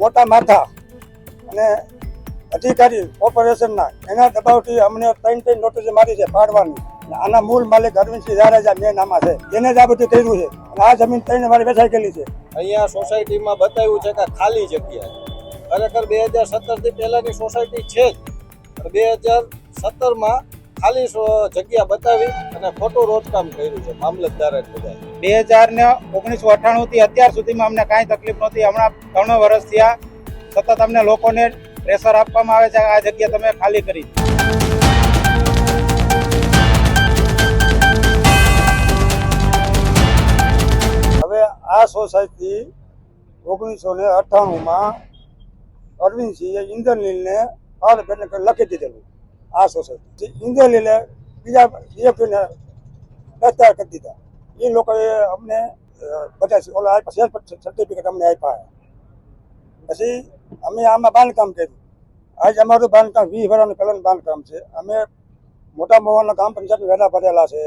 મોટા માથા અને અધિકારી કોર્પોરેશનના એના દબાવથી અમને ત્રણ ત્રણ નોટિસ મારી છે પાડવાની. આના મૂળ માલિક અરવિંદસિંહ જાડેજા મેન આમાં છે. એને જ આ બધું કર્યું છે. અને આ જમીન ત્રણ મારી વેચાઈ ગયેલી છે. અહીંયા સોસાયટીમાં બતાવ્યું છે કે ખાલી જગ્યા ખરેખર બે હજાર સત્તરથી પહેલાંની સોસાયટી છે જ. બે હજાર સત્તરમાં ખાલી જગ્યા બતાવી અને ખોટું રોજકામ કર્યું છે. મામલતદારે બધા બે હજાર ને ઓગણીસો અઠ્ઠાણું થી અત્યાર સુધીમાં અમને કાંઈ તકલીફ નહોતી. હમણાં ત્રણ વર્ષ થયા. સતત અમને લોકોને પ્રેશર આપવામાં આવે છે. આ જગ્યા તમે ખાલી કરી. હવે આ સોસાયટી ઓગણીસો ને અઠ્ઠાણુંમાં અરવિંદસિંહે ઇન્દ્રનીલને પાવરબેટને લખી દીધેલું. આ સોસાયટી. ઇન્દ્રનીલે બીજા ડીએફને દસ્તાવેજ કરી દીધા. એ લોકોએ અમને બધા ઓલા આપ્યા સર્ટિફિકેટ અમને આપ્યા પછી અમે આમાં બાંધકામ કર્યું. આજ અમારું બાંધકામ, વીસ વર્ષનું પહેલાંનું બાંધકામ છે. અમે મોટા મોવાના કામ પંચાયત વેડા ભરેલા છે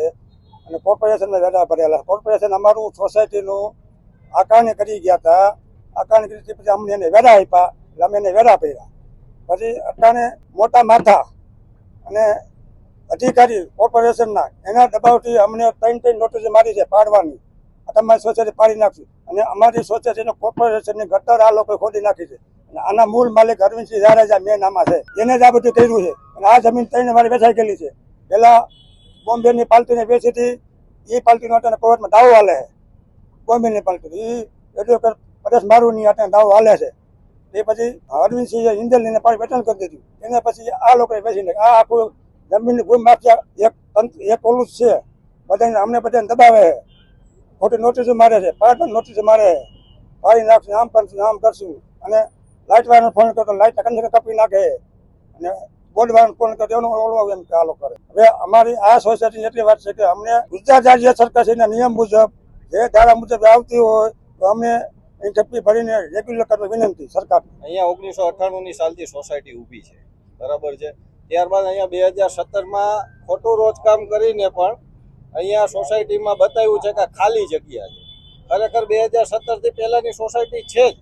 અને કોર્પોરેશનના વેડા ભરેલા કોર્પોરેશન અમારું સોસાયટીનું આકારણી કરી ગયા હતા. આકારણી કરી પછી અમને એને વેડા આપ્યા. એટલે અમે એને વેડા પહેર્યા. પછી અટાણે મોટા માથા અને અધિકારી કોર્પોરેશનના એના દબાવથી અમને ત્રણ ત્રણ નોટિસ મારી છે પાડવાની. તમારી સોસાયટી પાડી નાખશું. અને અમારી સોસાયટીનો કોર્પોરેશનની ગટર આ લોકોએ ખોદી નાખી છે. અને આના મૂળ માલિક અરવિંદસિંહ જાડેજા મેન આમાં છે. એને જ આ બધું કર્યું છે. અને આ જમીન ત્રણ મારી વેચાઈ ગયેલી છે. પેલા બોમ્બેની પાર્ટીને વેચી હતી. એ પાર્ટીનો અત્યારે કોર્ટમાં દાવો હાલે છે. બોમ્બેની પાર્ટી એ એડવોકેટ પરેશ મારુની અત્યારે દાવો હાલે છે. એ પછી અરવિંદસિંહે ઇન્દરલીને પાણી વેચાણ કરી દીધું. એના પછી આ લોકોએ વેચીને આ આખું જમીનની ભૂમિ માફિયા, એક એક ઓલું છે. બધાને અમને બધાને દબાવે. ખોટી નોટિસો મારે છે. પાછળ નોટિસો મારે છે. પાડી નાખશું, આમ કરશું આમ કરશું. અને લાઇટ વાળાને ફોન કરતો લાઇટ કન્ડિશન કાપી નાખે. અને બોર્ડ વાળાને ફોન કરતો એનો ઓલો એમ આ કરે. હવે અમારી આ સોસાયટી એટલી વાત છે કે અમને ગુજરાત રાજ્ય સરકારશ્રીના નિયમ મુજબ, જે ધારા મુજબ આવતી હોય, તો અમને એની ઝડપી ભરીને રેગ્યુલર કરવા વિનંતી સરકાર અહીંયા ઓગણીસો અઠ્ઠાણુંની સાલથી સોસાયટી ઊભી છે. બરાબર છે? ત્યારબાદ અહીંયા બે હજાર સત્તરમાં ખોટું રોજકામ કરીને પણ અહીંયા સોસાયટીમાં બતાવ્યું છે કે ખાલી જગ્યા છે. ખરેખર બે હજાર સત્તરથી પહેલાંની સોસાયટી છે જ.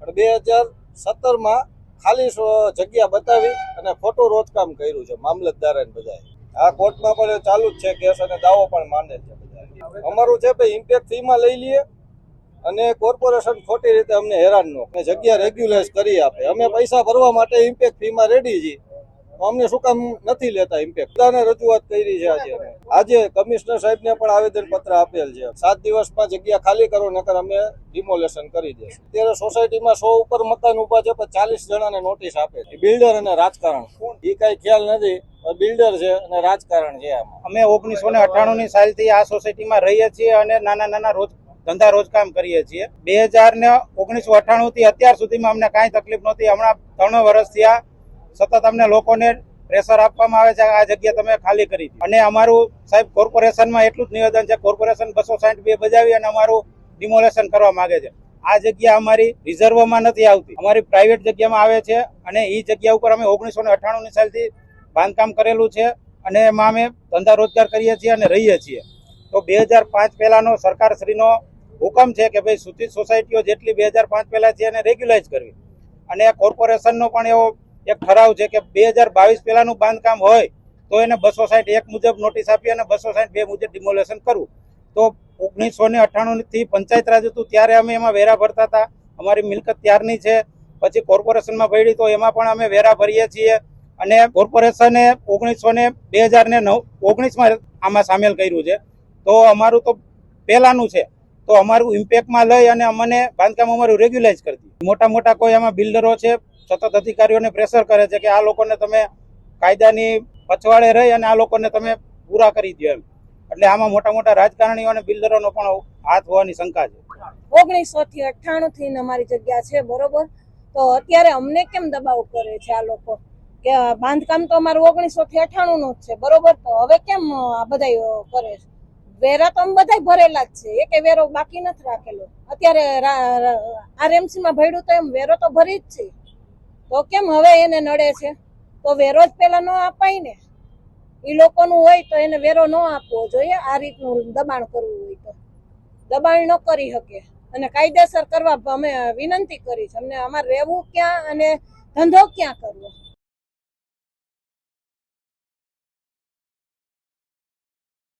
પણ બે હજાર સત્તરમાં ખાલી જગ્યા બતાવી અને ખોટું રોજકામ કર્યું છે, મામલતદારે બધાએ. આ કોર્ટમાં પણ ચાલુ જ છે કેસ અને દાવો પણ માને છે બધા અમારું છે ભાઈ ઇમ્પેક્ટ ફીમાં લઈ લઈએ અને કોર્પોરેશન ખોટી રીતે અમને હેરાન ન જગ્યા રેગ્યુલાઇઝ કરી આપે. અમે પૈસા ભરવા માટે ઇમ્પેક્ટ ફીમાં રેડી છીએ. અમને શું કામ નથી લેતા ઇમ્પેક્ટ બધાને રજૂઆત કરી છે આજે આજે કમિશનર સાહેબને પણ આવેદન પત્ર આપેલ છે. સાત દિવસમાં જગ્યા ખાલી કરો નકર અમે ડિમોલેશન કરી દે અત્યારે સોસાયટીમાં સો ઉપર મકાન ઊભા છે પણ ચાલીસ જણાને નોટિસ આપે છે. બિલ્ડર અને રાજકારણ. એ કઈ ખ્યાલ નથી બિલ્ડર છે અને રાજકારણ છે અમે ઓગણીસો ને અઠ્ઠાણું ની સાલથી આ સોસાયટીમાં રહીએ છીએ અને નાના નાના રોજ ધંધા રોજકામ કરીએ છીએ. બે હજાર ને ઓગણીસો અઠ્ઠાણું થી અત્યાર સુધીમાં અમને કાંઈ તકલીફ નહોતી. હમણાં ત્રણ વર્ષ થયા સતત અમને લોકોને પ્રેશર આપવામાં આવે છે, આ જગ્યા તમે ખાલી કરી અને અમારું સાહેબ કોર્પોરેશનમાં એટલું જ નિવેદન છે, કોર્પોરેશન બસો સાઠ બે બજાવી અને અમારું ડિમોલેશન કરવા માંગે છે. આ જગ્યા અમારી રિઝર્વમાં નથી આવતી. અમારી પ્રાઇવેટ જગ્યામાં આવે છે અને એ જગ્યા ઉપર અમે ઓગણીસો ને અઠ્ઠાણું ની સાલથી બાંધકામ કરેલું છે અને એમાં અમે ધંધા રોજગાર કરીએ છીએ અને રહીએ છીએ. તો બે હજાર પાંચ પહેલાનો સરકારશ્રીનો હુકમ છે કે ભાઈ સૂચિત સોસાયટીઓ જેટલી બે હજાર પાંચ પહેલાં છે એને રેગ્યુલાઇઝ કરવી. અને કોર્પોરેશનનો પણ એવો એક ઠરાવ છે કે બે હજાર બાવીસ પહેલાનું બાંધકામ હોય, તો એને બસો સાઠ એક મુજબ નોટિસ આપી અને બસો સાઠ બે મુજબ ડિમોલેશન કરવું. તો ઓગણીસો ને અઠ્ઠાણુંથી પંચાયત રાજ હતું, ત્યારે અમે એમાં વેરા ભરતા હતા. અમારી મિલકત ત્યારની છે. પછી કોર્પોરેશનમાં ભરી તો એમાં પણ અમે વેરા ભરીએ છીએ. અને કોર્પોરેશને ઓગણીસો ને બે હજાર ને નવ, ઓગણીસમાં આમાં સામેલ કર્યું છે. તો અમારું તો પહેલાંનું છે. તો અમારું ઇમ્પેક્ટમાં લઈ અને અમને બાંધકામ અમારું રેગ્યુલાઇઝ કરી મોટા મોટા કોઈ આમાં બિલ્ડરો છે સતત અધિકારીઓને પ્રેશર કરે છે કે આ લોકોને તમે કાયદાની પછવાડે રહી અને આ લોકોને તમે પૂરા કરી દો એમ. એટલે આમાં મોટા મોટા રાજકારણીઓ અને બિલ્ડરોનો પણ હાથ હોવાની શંકા છે. ઓગણીસો થી અઠ્ઠાણું થી અમારી જગ્યા છે, બરોબર? તો અત્યારે અમને કેમ દબાવ કરે છે આ લોકો? કે બાંધકામ તો અમારું ઓગણીસો થી અઠ્ઠાણું નું જ છે, બરોબર? તો હવે કેમ આ બધા કરે છે? વેરા તો અમે બધા ભરેલા જ છે એક વેરો બાકી નથી રાખેલો. અત્યારે આરએમસી માં ભર્યું તો એમ વેરો તો ભરી જ છે. તો કેમ હવે એને નડે છે? તો વેરો જ પેલા ન અપાય ને. એ લોકોનું હોય તો એને વેરો ન આપવો જોઈએ. આ રીતનું દબાણ કરવું હોય તો. દબાણ ન કરી શકે. અને કાયદેસર કરવા અમે વિનંતી કરી છે. અમને અમારે રહેવું ક્યાં અને ધંધો ક્યાં કરવો?